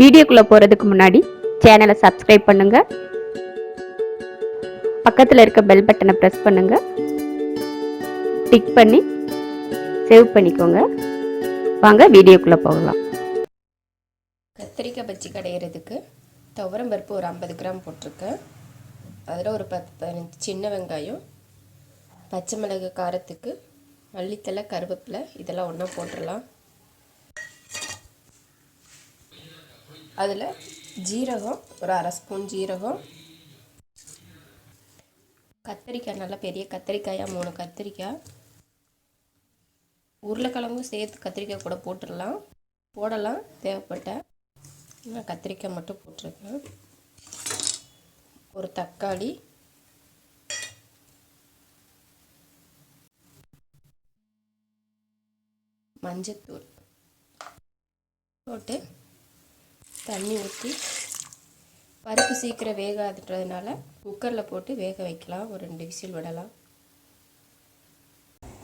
வீடியோக்குள்ளே போகிறதுக்கு முன்னாடி சேனலை சப்ஸ்கிரைப் பண்ணுங்கள் பக்கத்தில் இருக்க பெல் பட்டனை ப்ரெஸ் பண்ணுங்கள் டிக் பண்ணி சேவ் பண்ணிக்கோங்க. வாங்க வீடியோக்குள்ளே போகலாம். கத்திரிக்காய் பச்சி கடையிறதுக்கு துவரம் பருப்பு ஒரு ஐம்பது கிராம் போட்டிருக்கேன். அதில் ஒரு பத்து பதினஞ்சு சின்ன வெங்காயம் பச்சை மிளகு காரத்துக்கு மல்லித்தலை கருவேப்பிலை இதெல்லாம் ஒன்றா போட்டுடலாம். அதில் ஜீரகம் ஒரு அரை ஸ்பூன் ஜீரகம். கத்திரிக்காய் நல்லா பெரிய கத்திரிக்காயாக மூணு கத்திரிக்காய். உருளைக்கிழங்கும் சேர்த்து கத்திரிக்காய் கூட போட்டுடலாம். போடலாம் தேவைப்பட்ட நான் கத்திரிக்காய் மட்டும் போட்டிருக்கேன். ஒரு தக்காளி. மஞ்சத்தூள். போட்டு தண்ணி ஊற்றி பருப்பு சீக்கிரம் வேகாதுன்றதுனால குக்கரில் போட்டு வேக வைக்கலாம். ஒரு ரெண்டு விசில் விடலாம்.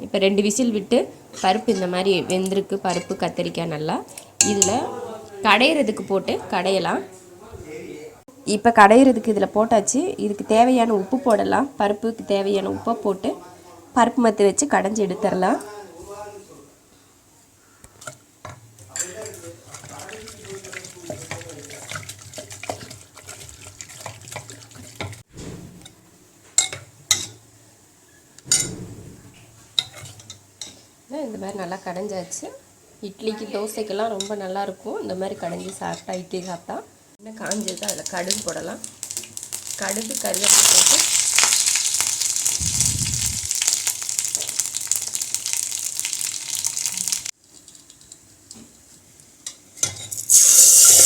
இப்போ ரெண்டு விசில் விட்டு பருப்பு இந்த மாதிரி வெந்திருக்கு. பருப்பு கத்திரிக்காய் நல்லா இதில் கடையிறதுக்கு போட்டு கடையலாம். இப்போ கடையிறதுக்கு இதில் போட்டாச்சு. இதுக்கு தேவையான உப்பு போடலாம். பருப்புக்கு தேவையான உப்பை போட்டு பருப்பு மத்து வச்சு கடைஞ்சி எடுத்துடலாம் இந்த மாதிரி நல்லா கடைஞ்சாச்சு. இட்லிக்கு தோசைக்கெல்லாம் ரொம்ப நல்லாயிருக்கும் இந்த மாதிரி கடைஞ்சி சாப்பிட்டா இட்லி சாப்பிட்டா. இன்னும் காஞ்சது அதில் கடுகு போடலாம். கடுகு கருவேப்பிலை போட்டு.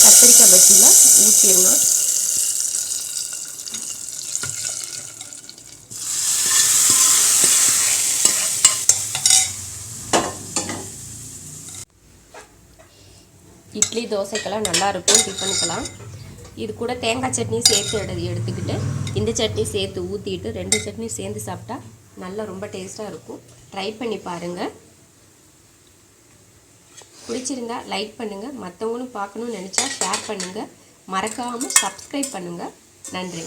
கத்திரிக்காய் பச்சியில் ஊற்றிடணும் இட்லி தோசைக்கெல்லாம் நல்லாயிருக்கும் டிஃபனுக்கெல்லாம் இது கூட தேங்காய் சட்னி சேர்த்து எடு எடுத்துக்கிட்டு இந்த சட்னி சேர்த்து ஊற்றிட்டு ரெண்டு சட்னி சேர்ந்து சாப்பிட்டா நல்லா ரொம்ப டேஸ்ட்டாக இருக்கும். ட்ரை பண்ணி பாருங்கள் பிடிச்சிருந்தா லைக் பண்ணுங்கள் மற்றவங்களும் பார்க்கணும்னு நினச்சா ஷேர் பண்ணுங்கள் மறக்காமல் சப்ஸ்கிரைப் பண்ணுங்கள் நன்றி.